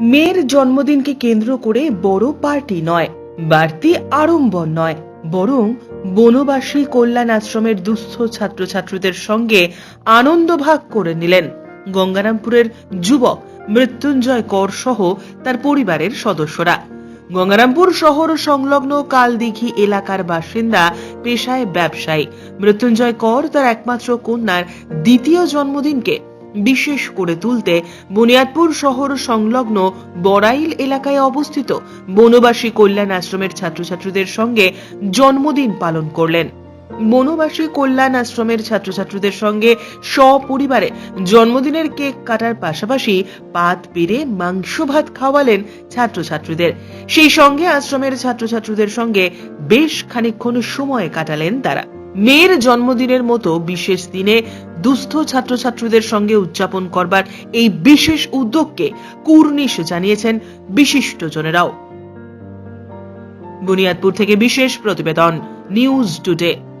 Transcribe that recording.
মেয়ের জন্মদিনকে কেন্দ্র করে বড় পার্টি নয়, বাড়তি আড়ম্বর নয়, বরং বনবাসী কল্যাণ আশ্রমের দুস্থ ছাত্রছাত্রীদের সঙ্গে আনন্দ ভাগ করে নিলেন। গঙ্গারামপুরের যুবক মৃত্যুঞ্জয় কর সহ তার পরিবারের সদস্যরা। গঙ্গারামপুর শহর সংলগ্ন কালদিঘি এলাকার বাসিন্দা, পেশায় ব্যবসায়ী। মৃত্যুঞ্জয় কর তার একমাত্র কন্যার দ্বিতীয় জন্মদিনকে বিশেষ করে তুলতে বুনিয়াদপুর শহর সংলগ্ন বড়াইল এলাকায় অবস্থিত বনবাসী কল্যাণ আশ্রমের ছাত্রছাত্রীদের সঙ্গে জন্মদিন পালন করলেন। বনবাসী কল্যাণ আশ্রমের ছাত্রছাত্রীদের সঙ্গে সপরিবারে জন্মদিনের কেক কাটার পাশাপাশি পাত পেরে মাংস ভাত খাওয়ালেন ছাত্রছাত্রীদের। সেই সঙ্গে আশ্রমের ছাত্রছাত্রীদের সঙ্গে বেশ খানিকক্ষণ সময় কাটালেন তারা। মেয়ের জন্মদিনের মতো বিশেষ দিনে দুস্থ ছাত্রছাত্রীদের সঙ্গে উদযাপন করবার এই বিশেষ উদ্যোগকে কুর্নিশ জানিয়েছেন বিশিষ্টজনেরাও। বুনিয়াদপুর থেকে বিশেষ প্রতিবেদন, নিউজ টুডে।